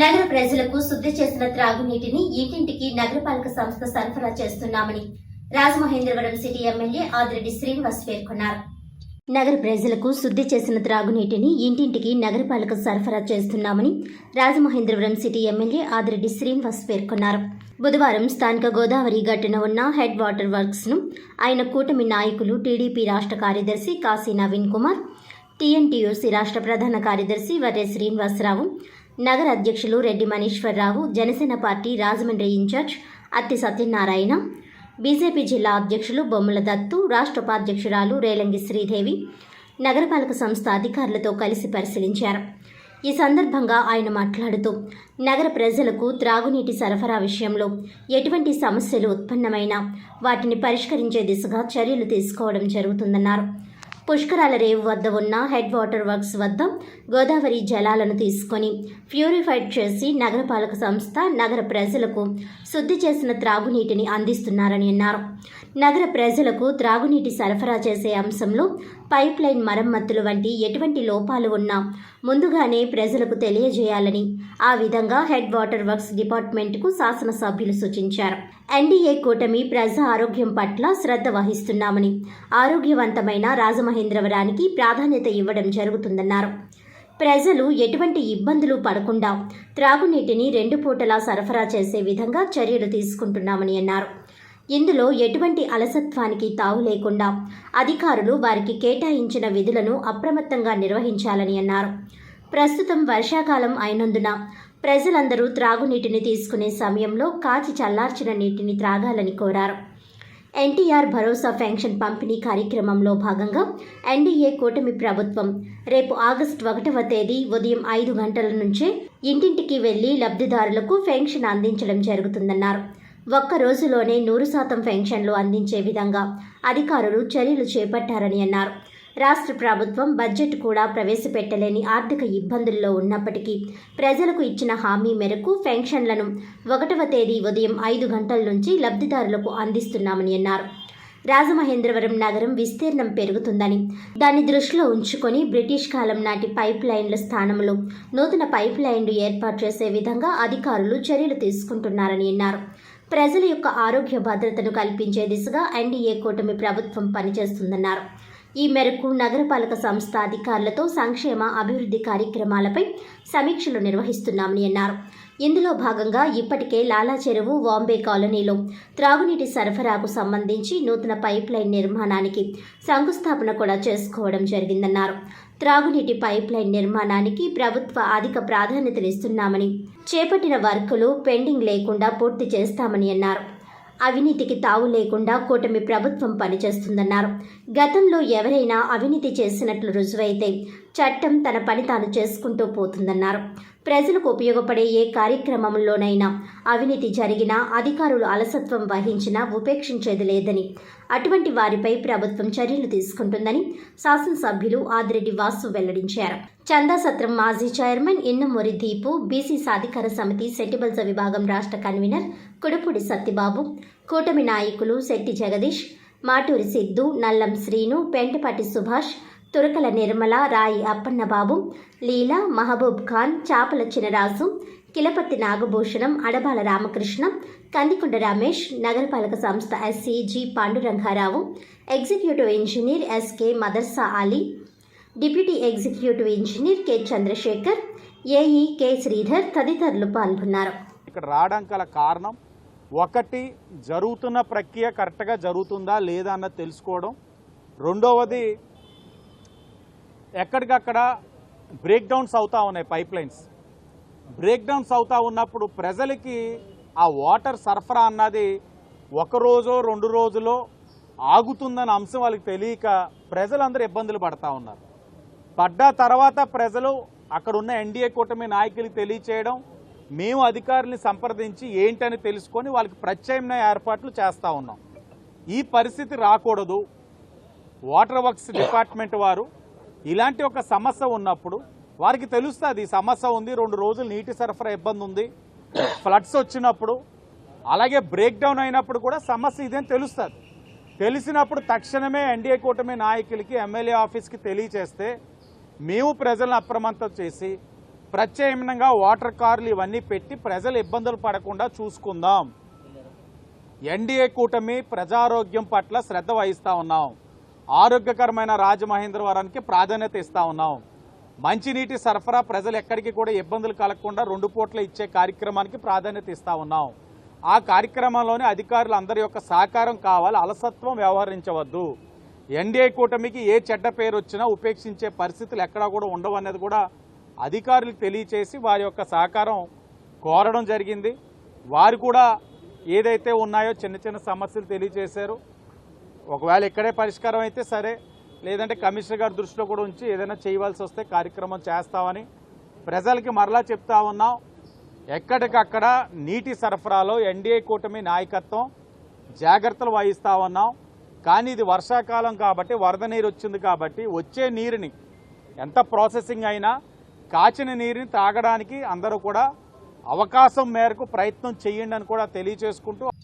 నగర ప్రజలకు శుద్ధి చేసిన త్రాగునీటిని ఇంటింటికి నగరపాలక సంస్థ సరఫరా చేస్తున్నామని రాజమహేంద్రవరం సిటీ ఎమ్మెల్యే ఆదిరెడ్డి శ్రీనివాస్ పేర్కొన్నారు. నగర ప్రజలకు శుద్ధి చేసిన త్రాగునీటిని ఇంటింటికి నగరపాలక సరఫరా చేస్తున్నామని రాజమహేంద్రవరం సిటీ ఎమ్మెల్యే ఆదిరెడ్డి శ్రీనివాస్ పేర్కొన్నారు. బుధవారం స్థానిక గోదావరి గట్టున ఉన్న హెడ్ వాటర్ వర్క్స్ను ఆయన కూటమి నాయకులు టీడీపీ రాష్ట్ర కార్యదర్శి కాశీ నవీన్ కుమార్ టీఎన్టీయూసీ రాష్ట్ర ప్రధాన కార్యదర్శి వర్రే శ్రీనివాసరావు నగర అధ్యక్షులు Reddy Maneeswararao Janasena party Rajahmundry incharge Atti Satyanarayana BJP జిల్లా అధ్యక్షులు బొమ్మల దత్తు రాష్ట్ర ఉపాధ్యక్షురాలు రేలంగి శ్రీదేవి నగరపాలక సంస్థ అధికారులతో కలిసి పరిశీలించారు. ఈ సందర్భంగా ఆయన మాట్లాడుతూ నగర ప్రజలకు త్రాగునీటి సరఫరా విషయంలో ఎటువంటి సమస్యలు ఉత్పన్నమైనా వాటిని పరిష్కరించే దిశగా చర్యలు తీసుకోవడం జరుగుతుందన్నారు. పుష్కరాల రేవు వద్ద ఉన్న హెడ్ వాటర్ వర్క్స్ వద్ద గోదావరి జలాలను తీసుకొని ప్యూరిఫైడ్ చేసి నగరపాలక సంస్థ నగర ప్రజలకు శుద్ధి చేసిన త్రాగునీటిని అందిస్తున్నారని అన్నారు. నగర ప్రజలకు త్రాగునీటి సరఫరా చేసే అంశంలో పైప్ లైన్ మరమ్మతులు వంటి ఎటువంటి లోపాలు ఉన్నా ముందుగానే ప్రజలకు తెలియజేయాలని ఆ విధంగా హెడ్ వాటర్ వర్క్స్ డిపార్ట్మెంట్కు శాసనసభ్యులు సూచించారు. ఎన్డీఏ కూటమి ప్రజా ఆరోగ్యం పట్ల శ్రద్ధ వహిస్తున్నామని ఆరోగ్యవంతమైన రాజమహేంద్రవరానికి ప్రాధాన్యత ఇవ్వడం జరుగుతుందన్నారు. ప్రజలు ఎటువంటి ఇబ్బందులు పడకుండా త్రాగునీటిని రెండు పూటలా సరఫరా చేసే విధంగా చర్యలు తీసుకుంటున్నామని అన్నారు. ఇందులో ఎటువంటి అలసత్వానికి తావు లేకుండా అధికారులు వారికి కేటాయించిన విధులను అప్రమత్తంగా నిర్వహించాలని అన్నారు. ప్రస్తుతం వర్షాకాలం అయినందున ప్రజలందరూ త్రాగునీటిని తీసుకునే సమయంలో కాచి చల్లార్చిన నీటిని త్రాగాలని కోరారు. ఎన్టీఆర్ భరోసా పెన్షన్ పంపిణీ కార్యక్రమంలో భాగంగా ఎన్డీఏ కూటమి ప్రభుత్వం రేపు ఆగస్టు ఒకటవ తేదీ ఉదయం ఐదు గంటల నుంచే ఇంటింటికి వెళ్ళి లబ్ధిదారులకు పెన్షన్ అందించడం జరుగుతుందన్నారు. ఒక్క రోజులోనే నూరు శాతం పెన్షన్లు అందించే విధంగా అధికారులు చర్యలు చేపట్టారని అన్నారు. రాష్ట్ర ప్రభుత్వం బడ్జెట్ కూడా ప్రవేశపెట్టలేని ఆర్థిక ఇబ్బందుల్లో ఉన్నప్పటికీ ప్రజలకు ఇచ్చిన హామీ మేరకు పెన్షన్లను ఒకటవ తేదీ ఉదయం ఐదు గంటల నుంచి లబ్ధిదారులకు అందిస్తున్నామని అన్నారు. రాజమహేంద్రవరం నగరం విస్తీర్ణం పెరుగుతుందని దాన్ని దృష్టిలో ఉంచుకొని బ్రిటిష్ కాలం నాటి పైప్ లైన్ల స్థానంలో నూతన పైప్ లైన్లు ఏర్పాటు చేసే విధంగా అధికారులు చర్యలు తీసుకుంటున్నారని అన్నారు. ప్రజల యొక్క ఆరోగ్య భద్రతను కల్పించే దిశగా ఎన్డీఏ కూటమి ప్రభుత్వం పనిచేస్తుందన్నారు. ఈ మేరకు నగరపాలక సంస్థ అధికారులతో సంక్షేమ అభివృద్ధి కార్యక్రమాలపై సమీక్షలు నిర్వహిస్తున్నామని అన్నారు. ఇందులో భాగంగా ఇప్పటికే లాలా చెరువు వాంబే కాలనీలో త్రాగునీటి సరఫరాకు సంబంధించి నూతన పైప్లైన్ నిర్మాణానికి శంకుస్థాపన కూడా చేసుకోవడం జరిగిందన్నారు. త్రాగునీటి పైప్ లైన్ నిర్మాణానికి ప్రభుత్వ అధిక ప్రాధాన్యతనిస్తున్నామని చేపట్టిన వర్కులు పెండింగ్ లేకుండా పూర్తి చేస్తామని అన్నారు. అవినీతికి తావు లేకుండా కూటమి ప్రభుత్వం పనిచేస్తుందన్నారు. గతంలో ఎవరైనా అవినీతి చేసినట్లు రుజువైతే చట్టం తన పని తాను చేసుకుంటూ పోతుందన్నారు. ప్రజలకు ఉపయోగపడే ఏ కార్యక్రమంలోనైనా అవినీతి జరిగినా అధికారులు అలసత్వం వహించినా ఉపేక్షించేది లేదని అటువంటి వారిపై ప్రభుత్వం చర్యలు తీసుకుంటుందని శాసనసభ్యులు ఆదిరెడ్డి వాసు వెల్లడించారు. చందాసత్రం మాజీ చైర్మన్ ఇన్నమూరి దీపు బీసీ సాధికార సమితి సెట్టిబల్స విభాగం రాష్ట్ర కన్వీనర్ కుడుపుడి సత్యబాబు కూటమి నాయకులు శెట్టి జగదీష్ మాటూరి సిద్ధు నల్లం శ్రీను పెంటపాటి సుభాష్ తురకల నిర్మల రాయి అప్పన్నబాబు లీలా మహబూబ్ ఖాన్ చాపల చినరాజు కిలపత్తి నాగభూషణం అడబాల రామకృష్ణ కందికొండ రమేష్ నగరపాలక సంస్థ SE G Pandurangarao executive engineer SK Madarsa Ali deputy executive engineer K Chandrasekhar AE K Sridhar తదితరులు పాల్గొన్నారు. ఇక్కడ రావడం గల కారణం ఒకటి జరుగుతున్న ప్రక్రియ కరెక్ట్గా జరుగుతుందా లేదా అన్నది తెలుసుకోవడం. రెండవది ఎక్కడికక్కడ బ్రేక్ డౌన్స్ ఉన్నాయి పైప్ లైన్స్ బ్రేక్ డౌన్స్ ఉన్నప్పుడు ప్రజలకి ఆ వాటర్ సరఫరా అన్నది ఒక రోజో రెండు రోజులో ఆగుతుందన్న అంశం వాళ్ళకి తెలియక ప్రజలందరూ ఇబ్బందులు పడతా ఉన్నారు. పడ్డ తర్వాత ప్రజలు అక్కడ ఉన్న ఎన్డీఏ కూటమి నాయకులకు తెలియచేయడం మేము అధికారుల్ని సంప్రదించి ఏంటని తెలుసుకొని వాళ్ళకి ప్రత్యామ్నాయ ఏర్పాట్లు చేస్తూ ఉన్నాం. ఈ పరిస్థితి రాకూడదు. వాటర్ వర్క్స్ డిపార్ట్మెంట్ వారు ఇలాంటి ఒక సమస్య ఉన్నప్పుడు వారికి తెలుస్తుంది ఈ సమస్య ఉంది రెండు రోజులు నీటి సరఫరా ఇబ్బంది ఉంది ఫ్లడ్స్ వచ్చినప్పుడు అలాగే బ్రేక్ డౌన్ అయినప్పుడు కూడా సమస్య ఇదేం తెలుస్తుంది. తెలిసినప్పుడు తక్షణమే ఎన్డీఏ కూటమి నాయకులకి ఎమ్మెల్యే ఆఫీస్కి తెలియచేస్తే మేము ప్రజలను అప్రమత్తం చేసి ప్రత్యామ్నాయంగా వాటర్ కార్లు ఇవన్నీ పెట్టి ప్రజలు ఇబ్బందులు పడకుండా చూసుకుందాం. ఎన్డీఏ కూటమి ప్రజారోగ్యం పట్ల శ్రద్ధ వహిస్తూ ఉన్నాం. ఆరోగ్యకరమైన రాజమహేంద్రవరానికి ప్రాధాన్యత ఇస్తా ఉన్నాం. మంచినీటి సరఫరా ప్రజలు ఎక్కడికి కూడా ఇబ్బందులు కలగకుండా రెండు పూట్ల ఇచ్చే కార్యక్రమానికి ప్రాధాన్యత ఇస్తా ఉన్నాం. ఆ కార్యక్రమంలోనే అధికారులు అందరి యొక్క సహకారం కావాలి అలసత్వం వ్యవహరించవద్దు. ఎన్డీఏ కూటమికి ఏ చెడ్డ పేరు వచ్చినా ఉపేక్షించే పరిస్థితులు ఎక్కడా కూడా ఉండవు అనేది కూడా అధికారులకు తెలియచేసి వారి యొక్క సహకారం కోరడం జరిగింది. వారు కూడా ఏదైతే ఉన్నాయో చిన్న చిన్న సమస్యలు తెలియజేశారు ఒకవేళ ఇక్కడే పరిష్కారం అయితే సరే లేదంటే కమిషనర్ గారి దృష్టిలో కూడా ఉంచి ఏదైనా చేయవలసి వస్తే కార్యక్రమం చేస్తామని ప్రజలకి మరలా చెప్తా ఉన్నాం. ఎక్కడికక్కడ నీటి సరఫరాలో ఎన్డీఏ కూటమి నాయకత్వం జాగ్రత్తలు వహిస్తా ఉన్నాం. కానీ ఇది వర్షాకాలం కాబట్టి వరద నీరు వచ్చింది కాబట్టి వచ్చే నీరుని ఎంత ప్రాసెసింగ్ అయినా కాచిన నీరుని తాగడానికి అందరూ కూడా అవకాశం మేరకు ప్రయత్నం చేయండి అని కూడా తెలియచేసుకుంటూ